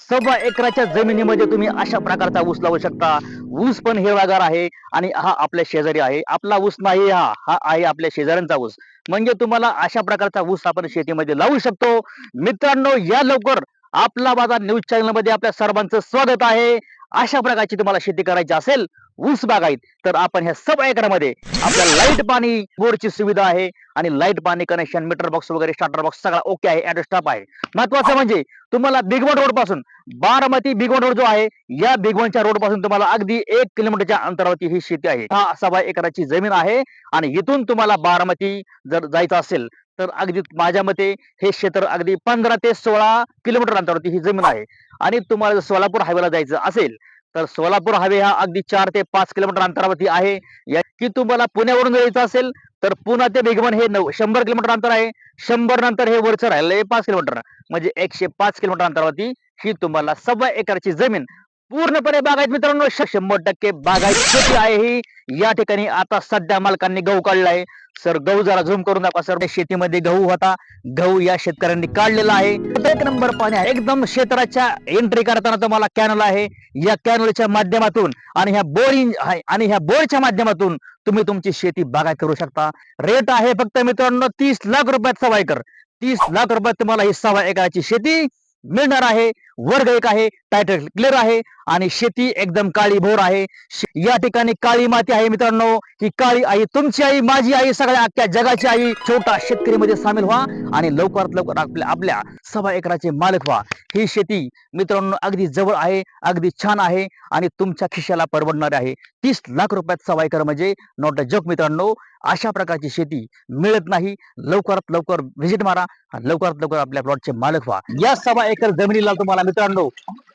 सव्वा एकराच्या जमिनीमध्ये तुम्ही अशा प्रकारचा ऊस लावू शकता. ऊस पण हिरवागार आहे आणि हा आपल्या शेजारी आहे. आपला ऊस नाही हा हा आहे आपल्या शेजाऱ्यांचा ऊस. म्हणजे तुम्हाला अशा प्रकारचा ऊस आपण शेतीमध्ये लावू शकतो. मित्रांनो या लवकर आपला बाजार न्यूज चॅनलमध्ये आपल्या सर्वांचं स्वागत आहे. अशा प्रकारची तुम्हाला शेती करायची असेल ऊस आहेत तर आपण ह्या सब एकरामध्ये आपल्या लाइट पाणी बोरची सुविधा आहे आणि लाइट पाणी कनेक्शन मीटर बॉक्स वगैरे स्टार्टर बॉक्स सगळा ओके आहे ऍड्रेस स्टॉप आहे. महत्वाचं म्हणजे तुम्हाला बिगवण रोडपासून बारामती बिगवण रोड जो आहे या बिगवणच्या रोडपासून तुम्हाला अगदी एक किलोमीटरच्या अंतरावरती ही शेती आहे. हा सभा एकराची जमीन आहे आणि इथून तुम्हाला बारामती जर जायचं असेल तर अगदी माझ्या मते हे क्षेत्र अगदी पंधरा ते सोळा किलोमीटर अंतरावरती ही जमीन आहे. आणि तुम्हाला जर सोलापूर हायवेला जायचं असेल तर सोलापूर हवे हा अगदी चार ते पाच किलोमीटर अंतरावरती आहे. या की तुम्हाला पुण्यावरून जायचं असेल तर पुणा ते बेगमन हे नऊ शंभर किलोमीटर अंतर आहे. शंभर नंतर हे वरचं राहिलं पाच किलोमीटर. म्हणजे एकशे पाच किलोमीटर अंतरावरती ही तुम्हाला सव्वा एकरची जमीन पूर्णपणे बागायत मित्रांनो शंभर टक्के बागायत शेती आहे ही. या ठिकाणी आता सध्या मालकांनी गहू काढलाय. सर गहू जरा झूम करून दाखवा सर. शेतीमध्ये गहू होता. गहू या शेतकऱ्यांनी काढलेला आहे. एक नंबर पाणी आहे. एकदम क्षेत्राच्या एंट्री करताना तुम्हाला कॅनल आहे. या कॅनलच्या माध्यमातून आणि ह्या बोरिंग आणि ह्या बोरच्या माध्यमातून तुम्ही तुमची शेती बागायत करू शकता. रेट आहे फक्त मित्रांनो तीस लाख रुपयात सवाय कर. तीस लाख रुपयात तुम्हाला ही सवाय एकराची शेती मिळणार आहे. वर्ग एक आहे टायटल क्लिअर आहे आणि शेती एकदम काळी भोर आहे. या ठिकाणी काळी माती आहे मित्रांनो ही काळी आई तुमची आई माझी आई सगळ्या अख्ख्या जगाची आई छोटा शेतकरी मध्ये सामील व्हा आणि लवकरात लवकर आपल्या आपल्या सव्वा एकराचे मालक व्हा. ही शेती मित्रांनो अगदी जवळ आहे अगदी छान आहे आणि तुमच्या खिशाला परवडणार आहे. तीस लाख रुपयात सभा एकर म्हणजे नॉट अ जोक मित्रांनो अशा प्रकारची शेती मिळत नाही. लवकरात लवकर व्हिजिट मारा लवकरात लवकर आपल्या प्लॉटचे मालक व्हा. या सभा एकर जमिनीला तुम्हाला मित्रांनो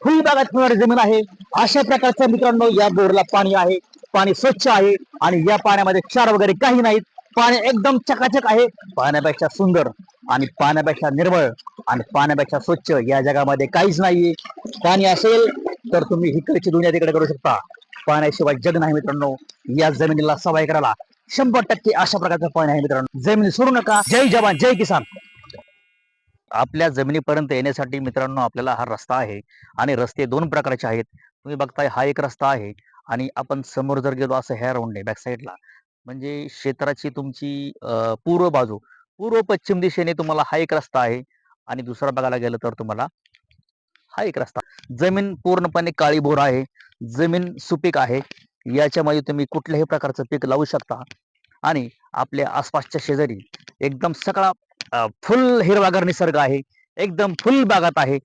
फुल बागात होणारी जमीन आहे. अशा प्रकारचं मित्रांनो या बोरला पाणी आहे. पाणी स्वच्छ आहे आणि या पाण्यामध्ये क्षार वगैरे काही नाहीत. पाणी एकदम चकाचक आहे. पाण्यापेक्षा सुंदर आणि पाण्यापेक्षा निर्मळ आणि पाण्यापेक्षा स्वच्छ या जगामध्ये काहीच नाहीये. पाणी असेल तर तुम्ही हिकडची दुनिया तिकडे करू शकता. पाण्याशिवाय जग नाही मित्रांनो. या जमिनीला सवाई करायला शंभर टक्के अशा प्रकारचं पाणी आहे मित्रांनो. जमीन सोडू नका. जय जवान जय किसान. आपल्या जमिनीपर्यंत येण्यासाठी मित्रांनो आपल्याला हा रस्ता आहे आणि रस्ते दोन प्रकारचे आहेत. तुम्ही बघताय हा एक रस्ता आहे आणि आपण समोर जर गेलो असं ह्या राऊंडने बॅक साईडला म्हणजे क्षेत्राची तुमची पूर्व बाजू. पूर्व पश्चिम दिशेने तुम्हाला हा एक रस्ता आहे आणि दुसरा बघायला गेलं तर तुम्हाला हा एक रस्ता. जमीन पूर्णपणे काळीभोर आहे. जमीन सुपीक आहे. याच्यामध्ये तुम्ही कुठल्याही प्रकारचं पीक लावू शकता. आणि आपल्या आसपासच्या शेजारी एकदम सगळा फुल हिरवागार निसर्ग आहे. एकदम फुल बागात आहे.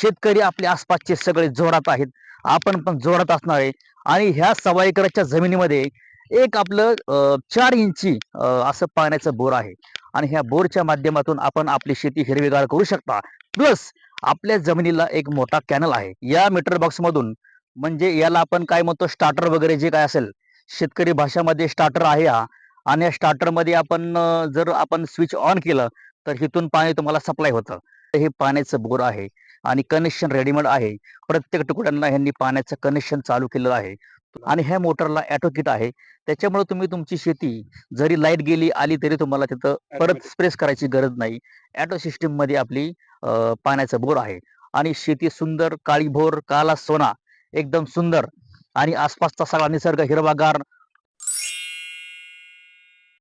शेतकरी आपले आसपासचे सगळे जोरात आहेत. आपण पण जोरात असणार आहे. आणि ह्या सव्वा जमिनीमध्ये एक आपलं चार इंची असं पाण्याचं बोर आहे. आणि ह्या बोरच्या माध्यमातून आपण आपली शेती हिरवीगार करू शकता. प्लस आपल्या जमिनीला एक मोठा कॅनल आहे. या मीटर बॉक्स मधून म्हणजे याला आपण काय म्हणतो स्टार्टर वगैरे जे काय असेल शेतकरी भाषामध्ये स्टार्टर आहे हा. आणि या स्टार्टरमध्ये आपण जर आपण स्विच ऑन केलं तर इथून पाणी तुम्हाला सप्लाय होतं. हे पाण्याचं बोर आहे आणि कनेक्शन रेडीमेड आहे. प्रत्येक तुकड्यांना ह्यांनी पाण्याचं कनेक्शन चालू केलेलं आहे. आणि ह्या मोटरला ऑटो किट आहे. त्याच्यामुळे तुम्ही तुमची शेती जरी लाइट गेली आली तरी तुम्हाला तिथं परत स्प्रेस करायची गरज नाही. ऑटो सिस्टीममध्ये आपली पाण्याचं बोर आहे. आणि शेती सुंदर काळी भोर काला सोना एकदम सुंदर. आणि आसपासचा सगळा निसर्ग हिरवागार